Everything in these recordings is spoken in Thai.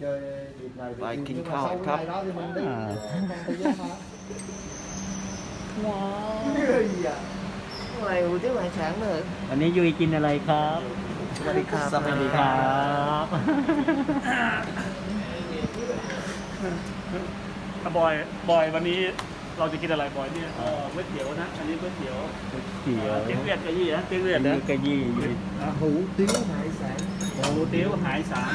chơi dịp này thì Bài nhưng kinh mà khảo sau cấp. cái ngày đó thì mình đi À. trong thời gian mà Wow. gì à อะไรหูที่หายแข็งเลยวันนี้ยุยกินอะไรครับ สวัสดีครับสวัสดีครับ อะบอย บอยวันนี้เราจะกินอะไรบอยเนี่ยเออก๋วยเตี๋ยวนะ อันนี้ก๋วยเตี๋ยวเตี๋ยวเตี๋ยวเวียดกะยี่นะเตี๋ยวเวียดนะนี่กะยี่ยุย hủ tiếu hải sản โอ้โหเตี๋ยวหายสาง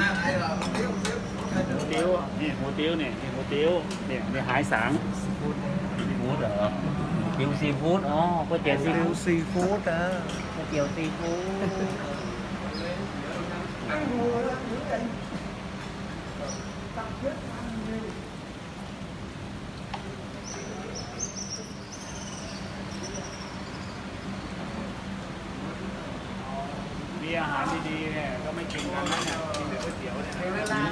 หมูเตี๋ยวนี่หมูเตี๋ยวเนี่ยนี่หมูเตี๋ยวเนี่ยนี่หายสาง ซีฟู้ดเหรอกิวซีฟู้ดอ๋อก๋วยเตี๋ยวซีฟู้ด seafood à ก๋วยเตี๋ยวซีฟู้ด มีอา หารดีๆเนี่ยก็ไม่กินกันนะเนี่ยกินแต่ก๋วยเตี๋ยวเนี่ยนะ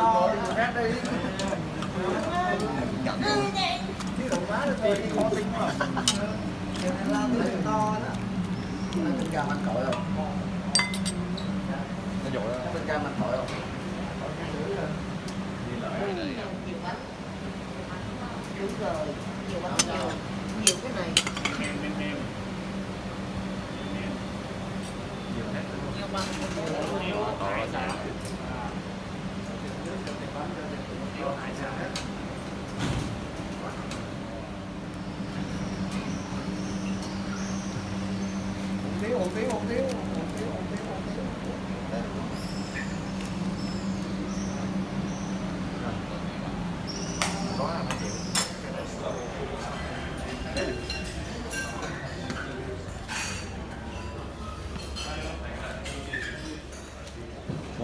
to thì rác đi chứ đừng quá là tôi đi khó tính mà Cái này làm cái này to đó Ăn tình cảm ăn cõi không? Nó dội không? Tình cảm ăn cõi không? đúng rồi nhiều bánh nhiều nhiều cái này เมนเมนเมน nhiều bánh เตี๋ยวหายสาง 空调打开。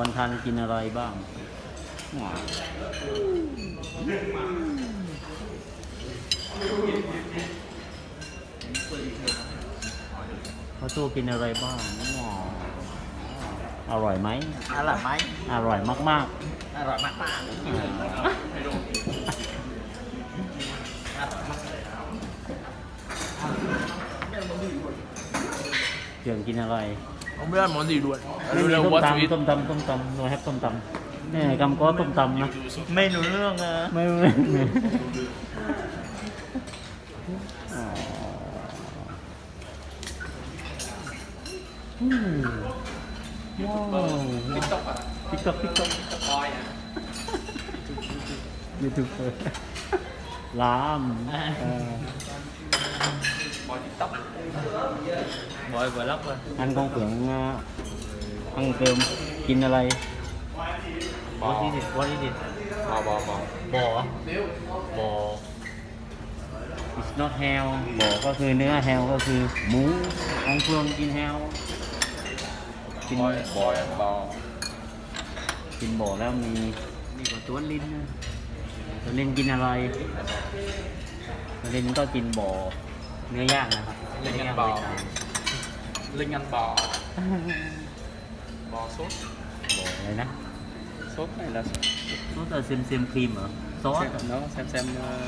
วันทันกินอะไรบ้างเขาตู้กินอะไรบ้างว้าวอร่อยไหม à là máy อร่อยมาก à rồi mắt bạn ๆเกี่ยงกินอะไร không biết ăn món gì luôn ไม่มี Đâu ต้ม what to ตำ eat ต้มตำต้มตำโนแฮปต้มตำนี่กำก็ต้มตำนะไม่รู้เรื่องอะไม่ไม่ไม่อ๋ออืมว้าวติ๊กต็อกติ๊กต็อกติ๊กต็อกยูทูบเบอร์ลาม เออ bòi vlog rồi อันกองเผืองอะอังเติมกินอะไร what is it what is it บอบอบอ บ่อบ่อ it's not hell บ่อก็คือเนื้อ hell ก็คือหมูของเฟืองกิน hell กินบอยบอยบอกินบ่อแล้วมีนี่ก็ตัวลิ้นนะตัวลิ้นกินอะไรตัวลิ้นก็กินบ่อ เนื้อย่างนะครับลิงเนื้ ăn ย่าง bò เวียดนาม linh ăn bò bò sốt บ่ออะไรนะ sốt này là ซอสเซมเซมครีมเหรอซอส xem nó xem xem ờ, อะไร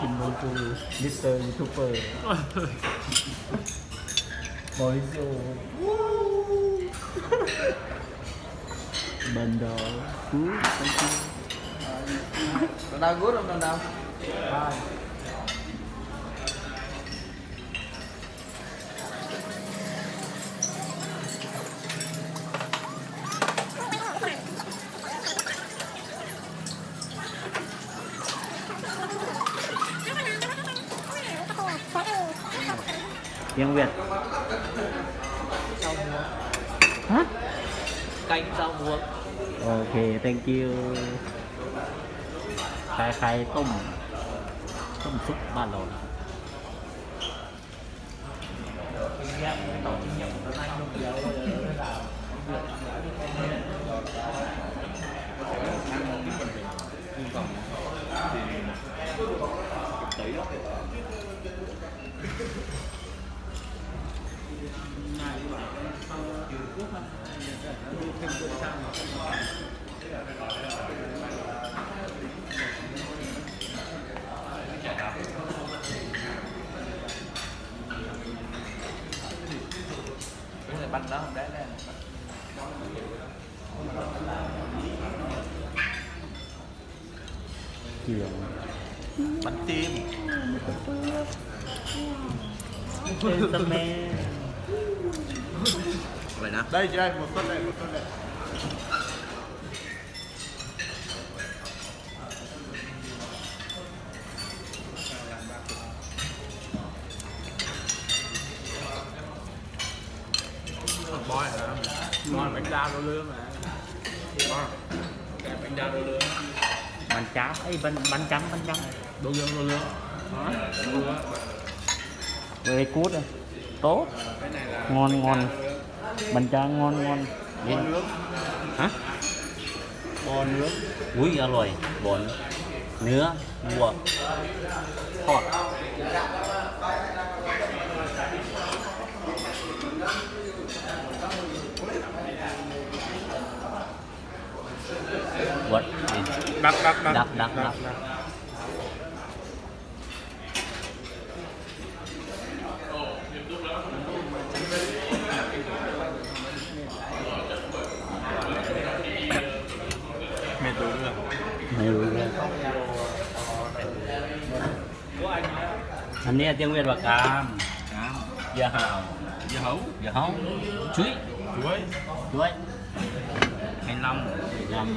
Timbul tuh, Mister Youtuber. Boyzo. Oh, Bandar. Hmm, thank you. Tendang Tiếng Việt. Hả? canh rau muống โอเค thank you คล้ายๆต้ม ต้มซุปบ้านเราน Cái này bánh đó không đá ra Chiều Bánh tim Tên tâm mê Vậy nè đây đây một phân đây một phân đây Bói hả? ngon bánh đa rau lương mà cái bánh đa rau lương. Bánh cháo, ấy bánh, bánh chấm, bánh chấm rau lương rau lương. Đó rau lương. Cút à Tốt. Cái này là Ngon ngon Bánh cháo ngon ngon bò nướng Hả? bò nướng อุ้ยอร่อยบนเนื้อวัวทอดวัด đắt đắt đắt Đắt, đắt, đắt. Mệt อันเนี้ยเตียงเวียดว่ากาม Cám อย่าห่าว Dưa hấu อย่าห้องชุย Chuối ด้วย Hành long ลำ